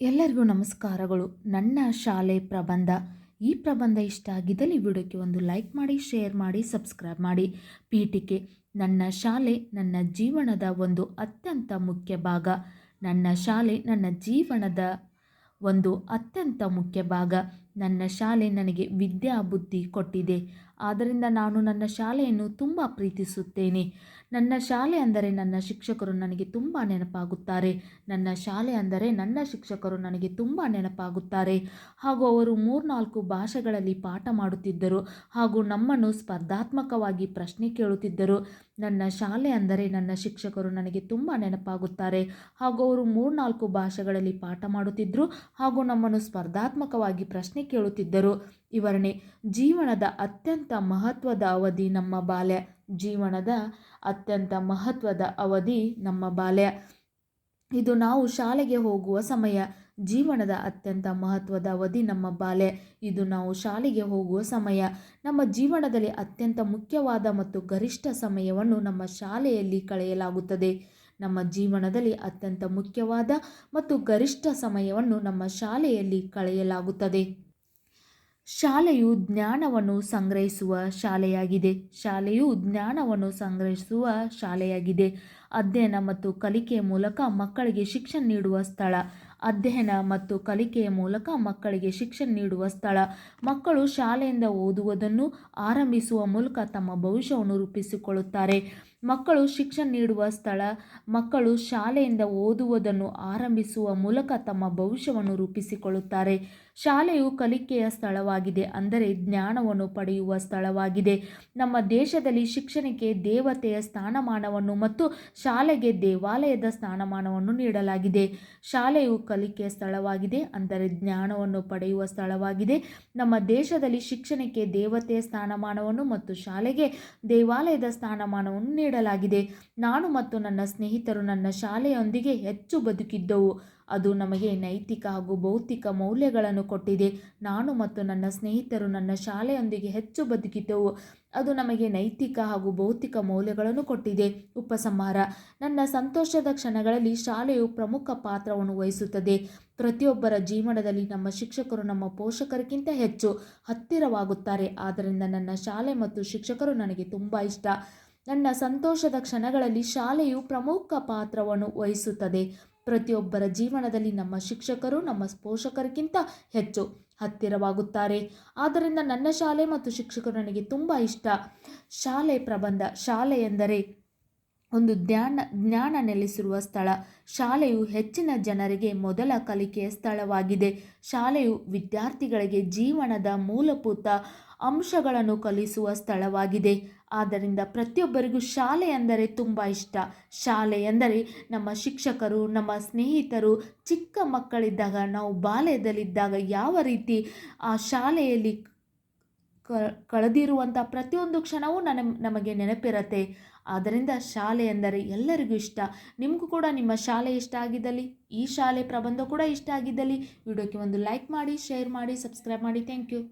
ಎಲ್ಲರಿಗೂ ನಮಸ್ಕಾರಗಳು. ನನ್ನ ಶಾಲೆ ಪ್ರಬಂಧ. ಈ ಪ್ರಬಂಧ ಇಷ್ಟ ಆಗಿದ್ದಲ್ಲಿ ವಿಡಿಯೋಕ್ಕೆ ಒಂದು ಲೈಕ್ ಮಾಡಿ, ಶೇರ್ ಮಾಡಿ, ಸಬ್ಸ್ಕ್ರೈಬ್ ಮಾಡಿ. ಪೀಠಿಕೆ. ನನ್ನ ಶಾಲೆ ನನ್ನ ಜೀವನದ ಒಂದು ಅತ್ಯಂತ ಮುಖ್ಯ ಭಾಗ. ನನ್ನ ಶಾಲೆ ನನ್ನ ಜೀವನದ ಒಂದು ಅತ್ಯಂತ ಮುಖ್ಯ ಭಾಗ. ನನ್ನ ಶಾಲೆ ನನಗೆ ವಿದ್ಯಾ ಬುದ್ಧಿ ಕೊಟ್ಟಿದೆ. ಆದ್ದರಿಂದ ನಾನು ನನ್ನ ಶಾಲೆಯನ್ನು ತುಂಬ ಪ್ರೀತಿಸುತ್ತೇನೆ. ನನ್ನ ಶಾಲೆ ಅಂದರೆ ನನ್ನ ಶಿಕ್ಷಕರು ನನಗೆ ತುಂಬ ನೆನಪಾಗುತ್ತಾರೆ. ನನ್ನ ಶಾಲೆ ಅಂದರೆ ನನ್ನ ಶಿಕ್ಷಕರು ನನಗೆ ತುಂಬ ನೆನಪಾಗುತ್ತಾರೆ. ಹಾಗೂ ಅವರು ಮೂರ್ನಾಲ್ಕು ಭಾಷೆಗಳಲ್ಲಿ ಪಾಠ ಮಾಡುತ್ತಿದ್ದರು. ಹಾಗೂ ನಮ್ಮನ್ನು ಸ್ಪರ್ಧಾತ್ಮಕವಾಗಿ ಪ್ರಶ್ನೆ ಕೇಳುತ್ತಿದ್ದರು. ನನ್ನ ಶಾಲೆ ಅಂದರೆ ನನ್ನ ಶಿಕ್ಷಕರು ನನಗೆ ತುಂಬ ನೆನಪಾಗುತ್ತಾರೆ. ಹಾಗೂ ಅವರು ಮೂರ್ನಾಲ್ಕು ಭಾಷೆಗಳಲ್ಲಿ ಪಾಠ ಮಾಡುತ್ತಿದ್ದರು ಹಾಗೂ ನಮ್ಮನ್ನು ಸ್ಪರ್ಧಾತ್ಮಕವಾಗಿ ಪ್ರಶ್ನೆ ಕೇಳುತ್ತಿದ್ದರು. ವಿವರಣೆ ಜೀವನದ ಅತ್ಯಂತ ಮಹತ್ವದ ಅವಧಿ ನಮ್ಮ ಬಾಲ್ಯ. ಜೀವನದ ಅತ್ಯಂತ ಮಹತ್ವದ ಅವಧಿ ನಮ್ಮ ಬಾಲ್ಯ. ಇದು ನಾವು ಶಾಲೆಗೆ ಹೋಗುವ ಸಮಯ. ಜೀವನದ ಅತ್ಯಂತ ಮಹತ್ವದ ಅವಧಿ ನಮ್ಮ ಬಾಲ್ಯ. ಇದು ನಾವು ಶಾಲೆಗೆ ಹೋಗುವ ಸಮಯ. ನಮ್ಮ ಜೀವನದಲ್ಲಿ ಅತ್ಯಂತ ಮುಖ್ಯವಾದ ಮತ್ತು ಗರಿಷ್ಠ ಸಮಯವನ್ನು ನಮ್ಮ ಶಾಲೆಯಲ್ಲಿ ಕಳೆಯಲಾಗುತ್ತದೆ. ನಮ್ಮ ಜೀವನದಲ್ಲಿ ಅತ್ಯಂತ ಮುಖ್ಯವಾದ ಮತ್ತು ಗರಿಷ್ಠ ಸಮಯವನ್ನು ನಮ್ಮ ಶಾಲೆಯಲ್ಲಿ ಕಳೆಯಲಾಗುತ್ತದೆ. ಶಾಲೆಯು ಜ್ಞಾನವನ್ನು ಸಂಗ್ರಹಿಸುವ ಶಾಲೆಯಾಗಿದೆ. ಶಾಲೆಯು ಜ್ಞಾನವನ್ನು ಸಂಗ್ರಹಿಸುವ ಶಾಲೆಯಾಗಿದೆ. ಅಧ್ಯಯನ ಮತ್ತು ಕಲಿಕೆಯ ಮೂಲಕ ಮಕ್ಕಳಿಗೆ ಶಿಕ್ಷಣ ನೀಡುವ ಸ್ಥಳ. ಅಧ್ಯಯನ ಮತ್ತು ಕಲಿಕೆಯ ಮೂಲಕ ಮಕ್ಕಳಿಗೆ ಶಿಕ್ಷಣ ನೀಡುವ ಸ್ಥಳ. ಮಕ್ಕಳು ಶಾಲೆಯಿಂದ ಓದುವುದನ್ನು ಆರಂಭಿಸುವ ಮೂಲಕ ತಮ್ಮ ಭವಿಷ್ಯವನ್ನು ರೂಪಿಸಿಕೊಳ್ಳುತ್ತಾರೆ. ಮಕ್ಕಳು ಶಿಕ್ಷಣ ನೀಡುವ ಸ್ಥಳ, ಮಕ್ಕಳು ಶಾಲೆಯಿಂದ ಓದುವುದನ್ನು ಆರಂಭಿಸುವ ಮೂಲಕ ತಮ್ಮ ಭವಿಷ್ಯವನ್ನು ರೂಪಿಸಿಕೊಳ್ಳುತ್ತಾರೆ. ಶಾಲೆಯು ಕಲಿಕೆಯ ಸ್ಥಳವಾಗಿದೆ ಅಂದರೆ ಜ್ಞಾನವನ್ನು ಪಡೆಯುವ ಸ್ಥಳವಾಗಿದೆ. ನಮ್ಮ ದೇಶದಲ್ಲಿ ಶಿಕ್ಷಣಕ್ಕೆ ದೇವತೆಯ ಸ್ಥಾನಮಾನವನ್ನು ಮತ್ತು ಶಾಲೆಗೆ ದೇವಾಲಯದ ಸ್ಥಾನಮಾನವನ್ನು ನೀಡಲಾಗಿದೆ. ಶಾಲೆಯು ಕಲಿಕೆಯ ಸ್ಥಳವಾಗಿದೆ ಅಂದರೆ ಜ್ಞಾನವನ್ನು ಪಡೆಯುವ ಸ್ಥಳವಾಗಿದೆ. ನಮ್ಮ ದೇಶದಲ್ಲಿ ಶಿಕ್ಷಣಕ್ಕೆ ದೇವತೆಯ ಸ್ಥಾನಮಾನವನ್ನು ಮತ್ತು ಶಾಲೆಗೆ ದೇವಾಲಯದ ಸ್ಥಾನಮಾನವನ್ನು ನೀಡಲಾಗಿದೆ. ನಾನು ಮತ್ತು ನನ್ನ ಸ್ನೇಹಿತರು ನನ್ನ ಶಾಲೆಯೊಂದಿಗೆ ಹೆಚ್ಚು ಬದುಕಿದ್ದವು. ಅದು ನಮಗೆ ನೈತಿಕ ಹಾಗೂ ಭೌತಿಕ ಮೌಲ್ಯಗಳನ್ನು ಕೊಟ್ಟಿದೆ. ನಾನು ಮತ್ತು ನನ್ನ ಸ್ನೇಹಿತರು ನನ್ನ ಶಾಲೆಯೊಂದಿಗೆ ಹೆಚ್ಚು ಬದುಕಿದ್ದವು. ಅದು ನಮಗೆ ನೈತಿಕ ಹಾಗೂ ಭೌತಿಕ ಮೌಲ್ಯಗಳನ್ನು ಕೊಟ್ಟಿದೆ. ಉಪಸಂಹಾರ. ನನ್ನ ಸಂತೋಷದ ಕ್ಷಣಗಳಲ್ಲಿ ಶಾಲೆಯು ಪ್ರಮುಖ ಪಾತ್ರವನ್ನು ವಹಿಸುತ್ತದೆ. ಪ್ರತಿಯೊಬ್ಬರ ಜೀವನದಲ್ಲಿ ನಮ್ಮ ಶಿಕ್ಷಕರು ನಮ್ಮ ಪೋಷಕರಿಗಿಂತ ಹೆಚ್ಚು ಹತ್ತಿರವಾಗುತ್ತಾರೆ. ಆದ್ದರಿಂದ ನನ್ನ ಶಾಲೆ ಮತ್ತು ಶಿಕ್ಷಕರು ನನಗೆ ತುಂಬ ಇಷ್ಟ. ನನ್ನ ಸಂತೋಷದ ಕ್ಷಣಗಳಲ್ಲಿ ಶಾಲೆಯು ಪ್ರಮುಖ ಪಾತ್ರವನ್ನು ವಹಿಸುತ್ತದೆ. ಪ್ರತಿಯೊಬ್ಬರ ಜೀವನದಲ್ಲಿ ನಮ್ಮ ಶಿಕ್ಷಕರು ನಮ್ಮ ಪೋಷಕರಿಗಿಂತ ಹೆಚ್ಚು ಹತ್ತಿರವಾಗುತ್ತಾರೆ. ಆದ್ದರಿಂದ ನನ್ನ ಶಾಲೆ ಮತ್ತು ಶಿಕ್ಷಕರು ನನಗೆ ತುಂಬ ಇಷ್ಟ. ಶಾಲೆ ಪ್ರಬಂಧ, ಶಾಲೆ ಎಂದರೆ ಒಂದು ಧ್ಯಾನ, ಜ್ಞಾನ ನೆಲೆಸಿರುವ ಸ್ಥಳ. ಶಾಲೆಯು ಹೆಚ್ಚಿನ ಜನರಿಗೆ ಮೊದಲ ಕಲಿಕೆಯ ಸ್ಥಳವಾಗಿದೆ. ಶಾಲೆಯು ವಿದ್ಯಾರ್ಥಿಗಳಿಗೆ ಜೀವನದ ಮೂಲಭೂತ ಅಂಶಗಳನ್ನು ಕಲಿಸುವ ಸ್ಥಳವಾಗಿದೆ. ಆದ್ದರಿಂದ ಪ್ರತಿಯೊಬ್ಬರಿಗೂ ಶಾಲೆ ಎಂದರೆ ತುಂಬ ಇಷ್ಟ. ಶಾಲೆ ಎಂದರೆ ನಮ್ಮ ಶಿಕ್ಷಕರು, ನಮ್ಮ ಸ್ನೇಹಿತರು, ಚಿಕ್ಕ ಮಕ್ಕಳಿದ್ದಾಗ, ನಾವು ಬಾಲ್ಯದಲ್ಲಿದ್ದಾಗ ಯಾವ ರೀತಿ ಆ ಶಾಲೆಯಲ್ಲಿ ಕಳೆದಿರುವಂಥ ಪ್ರತಿಯೊಂದು ಕ್ಷಣವೂ ನನ್ನ ನಮಗೆ ನೆನಪಿರತ್ತೆ. ಆದ್ದರಿಂದ ಶಾಲೆ ಎಂದರೆ ಎಲ್ಲರಿಗೂ ಇಷ್ಟ. ನಿಮಗೂ ಕೂಡ ನಿಮ್ಮ ಶಾಲೆ ಇಷ್ಟ ಆಗಿದ್ದಲ್ಲಿ, ಈ ಶಾಲೆ ಪ್ರಬಂಧ ಕೂಡ ಇಷ್ಟ ಆಗಿದ್ದಲ್ಲಿ, ವಿಡಿಯೋಕ್ಕೆ ಒಂದು ಲೈಕ್ ಮಾಡಿ, ಶೇರ್ ಮಾಡಿ, ಸಬ್ಸ್ಕ್ರೈಬ್ ಮಾಡಿ. Thank you.